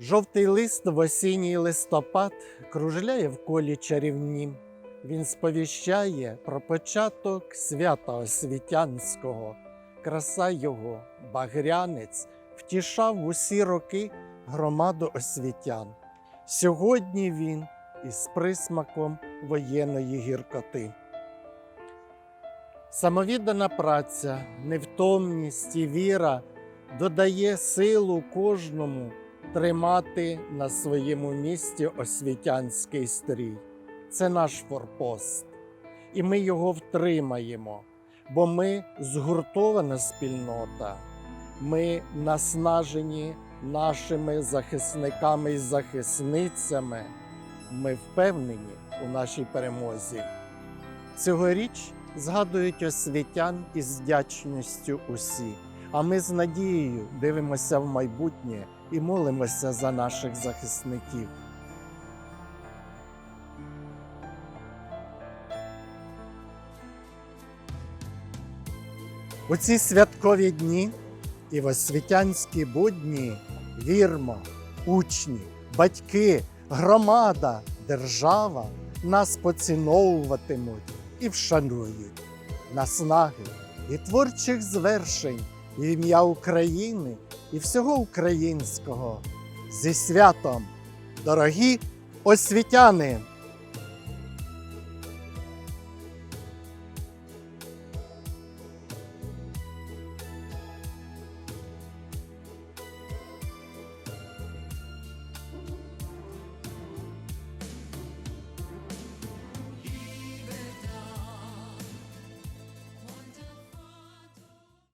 Жовтий лист в осінній листопад кружляє в колі чарівнім. Він сповіщає про початок свята освітянського. Краса його, багрянець, втішав усі роки громаду освітян. Сьогодні він із присмаком воєнної гіркоти. Самовіддана праця, невтомність і віра додає силу кожному тримати на своєму місці освітянський стрій. Це наш форпост, і ми його втримаємо, бо ми згуртована спільнота, ми наснажені нашими захисниками і захисницями. Ми впевнені у нашій перемозі. Цьогоріч згадують освітян із вдячністю усі. А ми з надією дивимося в майбутнє і молимося за наших захисників. У ці святкові дні і освітянські будні вірмо, учні, батьки, громада, держава нас поціновуватимуть і вшанують наснаги і творчих звершень в ім'я України і всього українського зі святом, дорогі освітяни!